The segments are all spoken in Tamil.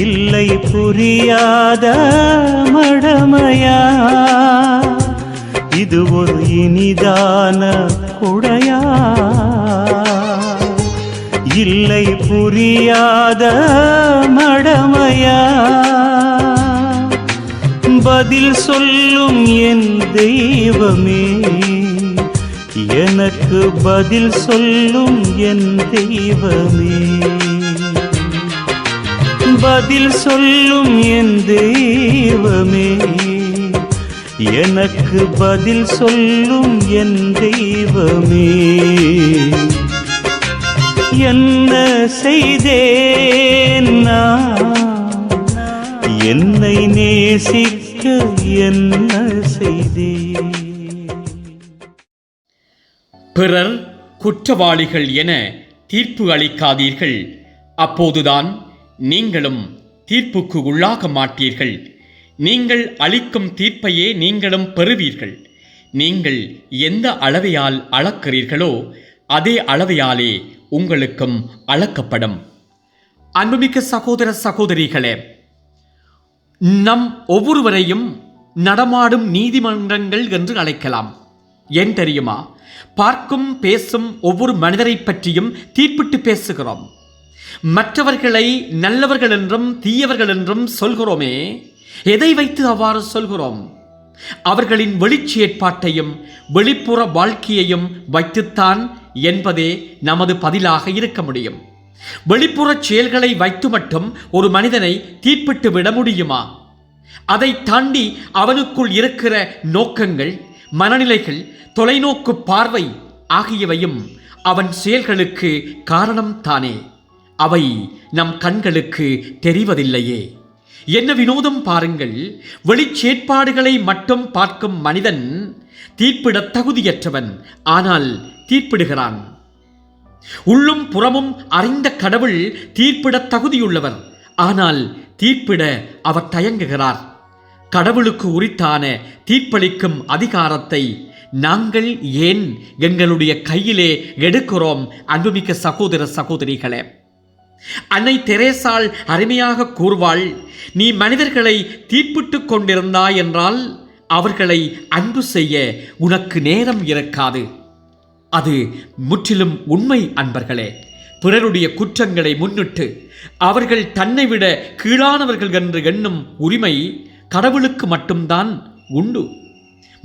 இல்லை புரியாத மடமையா? இது ஒரு இனிதான குடையா? இல்லை புரியாத மடமையா? பதில் சொல்லும் என் தெய்வமே எனக்கு பதில் சொல்லும் என் தெய்வமே. பதில் சொல்லும் என் தெய்வமே. எனக்கு பதில் சொல்லும் என் தெய்வமே. என்ன செய்தேன் என்னை நேசிக்க என்ன செய்தேன்? பிறர் குற்றவாளிகள் என தீர்ப்பு அளிக்காதீர்கள். அப்போதுதான் நீங்களும் தீர்ப்புக்கு உள்ளாக மாட்டீர்கள். நீங்கள் அளிக்கும் தீர்ப்பையே நீங்களும் பெறுவீர்கள். நீங்கள் எந்த அளவையால் அளக்கிறீர்களோ அதே அளவையாலே உங்களுக்கும் அளக்கப்படும். அன்புமிக்க சகோதர சகோதரிகளே நம் ஒவ்வொருவரையும் நடமாடும் நீதிமன்றங்கள் என்று அழைக்கலாம். ஏன் தெரியுமா? பார்க்கும் பேசும் ஒவ்வொரு மனிதரை பற்றியும் தீர்ப்பிட்டு பேசுகிறோம். மற்றவர்களை நல்லவர்கள் என்றும் தீயவர்கள் என்றும் சொல்கிறோமே. எதை வைத்து அவ்வாறு சொல்கிறோம்? அவர்களின் வெளிச்சேற்பாட்டையும் வெளிப்புற வாழ்க்கையையும் வைத்துத்தான் என்பதே நமது பதிலாக இருக்க முடியும். வெளிப்புறச் செயல்களை வைத்து மட்டும் ஒரு மனிதனை தீர்ப்பிட்டு விட முடியுமா? அதை தாண்டி அவனுக்குள் இருக்கிற நோக்கங்கள் மனநிலைகள் தொலைநோக்கு பார்வை ஆகியவையும் அவன் செயல்களுக்கு காரணம் தானே. அவை நம் கண்களுக்கு தெரிவதில்லையே. என்ன வினோதம் பாருங்கள் வெளிச்சேற்பாடுகளை மட்டும் பார்க்கும் மனிதன் தீர்ப்பிட தகுதியற்றவன் ஆனால் தீர்ப்பிடுகிறான். உள்ளும் புறமும் அறிந்த கடவுள் தீர்ப்பிட தகுதியுள்ளவர் ஆனால் தீர்ப்பிட அவர் தயங்குகிறார். கடவுளுக்கு உரித்தான தீர்ப்பளிக்கும் அதிகாரத்தை நாங்கள் ஏன் எங்களுடைய கையிலே எடுக்கிறோம் அன்புமிக்க சகோதர சகோதரிகளே? அன்னை தெரேசாள் அருமையாக கூறுவாள் நீ மனிதர்களை தீர்ப்பிட்டுக் கொண்டிருந்தாய் என்றால் அவர்களை அன்பு செய்ய உனக்கு நேரம் இருக்காது. அது முற்றிலும் உண்மை அன்பர்களே. பிறருடைய குற்றங்களை முன்னிட்டு அவர்கள் தன்னை விட கீழானவர்கள் என்று எண்ணும் உரிமை கடவுளுக்கு மட்டும்தான் உண்டு.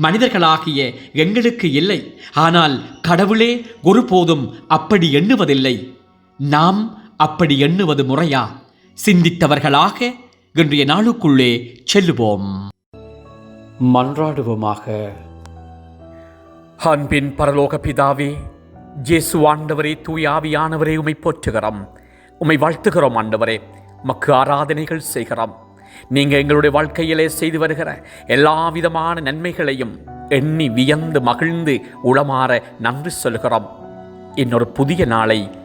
மனிதர்களாகிய எங்களுக்கு இல்லை. ஆனால் கடவுளே ஒருபோதும் அப்படி எண்ணுவதில்லை. நாம் அப்படி எண்ணுவது முறையா? சிந்தித்தவர்களாக இன்றைய நாளுக்குள்ளே செல்லுவோம். மன்றாடுவோமாக. அன்பின் பரலோக பிதாவே ஜேசு ஆண்டவரே தூய் ஆவியானவரே உமை போற்றுகிறோம். உமை வாழ்த்துகிறோம் ஆண்டவரே. மக்கு ஆராதனைகள் செய்கிறோம். நீங்கள் எங்களுடைய வாழ்க்கையிலே செய்து வருகிற எல்லா விதமான நன்மைகளையும் எண்ணி வியந்து மகிழ்ந்து உளமாற நன்றி சொல்கிறோம் இன்னொரு புதிய நாளை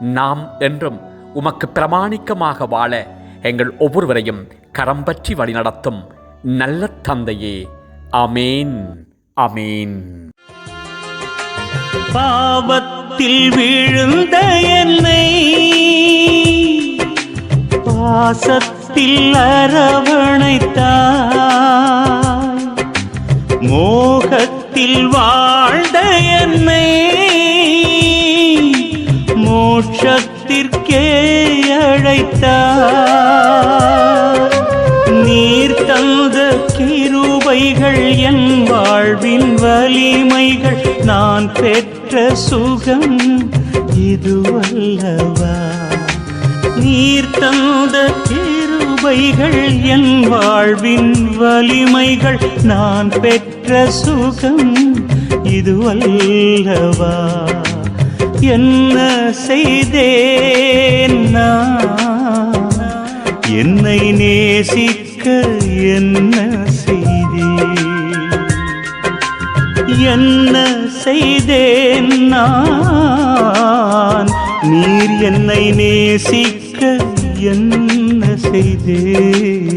நாம் என்றும் உமக்கு பிரமாணிக்கமாக வாழ எங்கள் ஒவ்வொருவரையும் கரம் பற்றி வழிநடத்தும் நல்ல தந்தையே. அமேன் அமேன் பாவத்தில் விழுந்த என்னை பாசத்தில் அரவணைத்தாய் மோகத்தில் வாழ்ந்த என்னை மோட்சத்திற்கே அழைத்தாய் நீர் தந்த கிருபைகள் என் வாழ்வின் வலிமைகள். நான் பெற்ற சுகம் இதுவல்லவா? நீர் தந்த கிருபைகள் என் வாழ்வின் வலிமைகள். நான் பெற்ற சுகம் இதுவல்லவா? என்ன செய்தேன் என்னை நேசிக்க என்ன செய்தேன்? என்ன செய்தேன் நான்? நீர் என்னை நேசிக்க என்ன செய்தேன்?